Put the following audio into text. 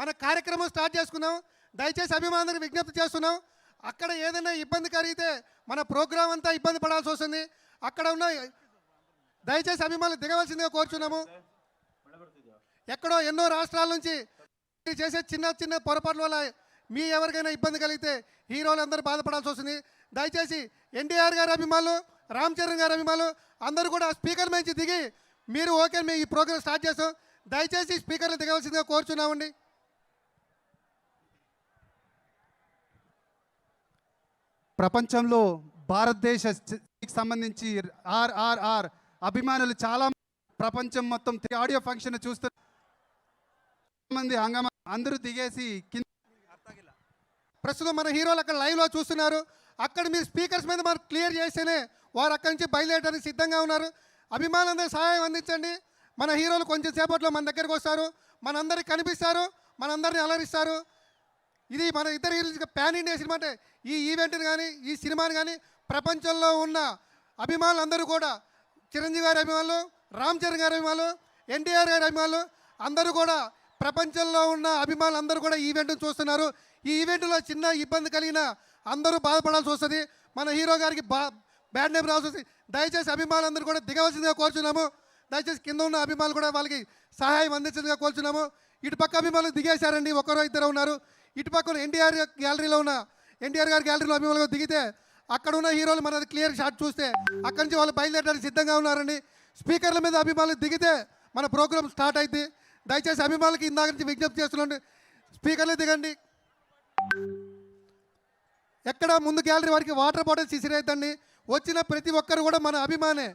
మన కార్యక్రమం స్టార్ట్ చేసుకున్నాం. దయచేసి అభిమానులకు విజ్ఞప్తి చేస్తున్నాం. అక్కడ ఏదైనా ఇబ్బంది కలిగితే మన ప్రోగ్రాం అంతా ఇబ్బంది పడాల్సి వస్తుంది. అక్కడ ఉన్న దయచేసి అభిమానులు దిగవలసిందిగా కోరుచున్నాము. ఎక్కడో ఎన్నో రాష్ట్రాల నుంచి చేసే చిన్న చిన్న పొరపాట్ల వల్ల మీ ఎవరికైనా ఇబ్బంది కలిగితే హీరోలు అందరూ బాధపడాల్సి వస్తుంది. దయచేసి ఎన్టీఆర్ గారి అభిమానులు రామ్ చరణ్ గారి అభిమానులు అందరూ కూడా స్పీకర్ నుంచి దిగి మీరు ఓకే మేము ఈ ప్రోగ్రామ్ స్టార్ట్ చేస్తాం. దయచేసి స్పీకర్లు దిగవలసిందిగా కోరుచున్నామండి. ప్రపంచంలో భారతదేశ సంబంధించి ఆర్ఆర్ఆర్ అభిమానులు చాలా ప్రపంచం మొత్తం ఆడియో ఫంక్షన్ చూస్తున్న మంది హంగామా అందరూ దిగేసి కింద ప్రస్తుతం మన హీరోలు అక్కడ లైవ్లో చూస్తున్నారు. అక్కడ మీరు స్పీకర్స్ మీద మనం క్లియర్ చేస్తేనే వారు అక్కడి నుంచి బయలుదేరడానికి సిద్ధంగా ఉన్నారు. అభిమానులందరూ సహాయం అందించండి. మన హీరోలు కొంచెం సేపట్లో మన దగ్గరకు వస్తారు. మనందరికి కనిపిస్తారు. మనందరిని అలరిస్తారు. ఇది మన ఇద్దరు హీరోలు ప్యాన్ ఇండియా సినిమా అంటే ఈ ఈవెంట్ని కానీ ఈ సినిమాని కానీ ప్రపంచంలో ఉన్న అభిమానులందరూ కూడా చిరంజీవి గారి అభిమానులు రామ్ చరణ్ గారి అభిమానులు ఎన్టీఆర్ గారి అభిమానులు అందరూ కూడా ప్రపంచంలో ఉన్న అభిమానులు అందరూ కూడా ఈ ఈవెంట్ని చూస్తున్నారు. ఈ ఈవెంట్లో చిన్న ఇబ్బంది కలిగిన అందరూ బాధపడాల్సి వస్తుంది. మన హీరో గారికి బా బ్యాడ్ నేమ్ రావాల్సి వస్తుంది. దయచేసి అభిమానులందరూ కూడా దిగవలసిందిగా కోరుచున్నాము. దయచేసి కింద ఉన్న అభిమానులు కూడా వాళ్ళకి సహాయం అందించగా కోరుచున్నాము. ఇటు పక్క అభిమానులు దిగేశారండి. ఒకరో ఇద్దరు ఉన్నారు. ఇటు పక్కన ఎన్టీఆర్ గ్యాలరీలో ఉన్న ఎన్టీఆర్ గారి గ్యాలరీలో అభిమానులు దిగితే అక్కడ ఉన్న హీరోలు మనది క్లియర్ షాట్ చూస్తే అక్కడి నుంచి వాళ్ళు బయలుదేరడానికి సిద్ధంగా ఉన్నారండి. స్పీకర్ల మీద అభిమానులు దిగితే మన ప్రోగ్రామ్ స్టార్ట్ అయింది. దయచేసి అభిమానులకి ఇందాక నుంచి విజ్ఞప్తి చేస్తున్నాండి. స్పీకర్లు దిగండి. ఎక్కడ ముందు గ్యాలరీ వారికి వాటర్ బాటిల్స్ ఇసిరేద్దండి వచ్చిన ప్రతి ఒక్కరు కూడా మన అభిమానే.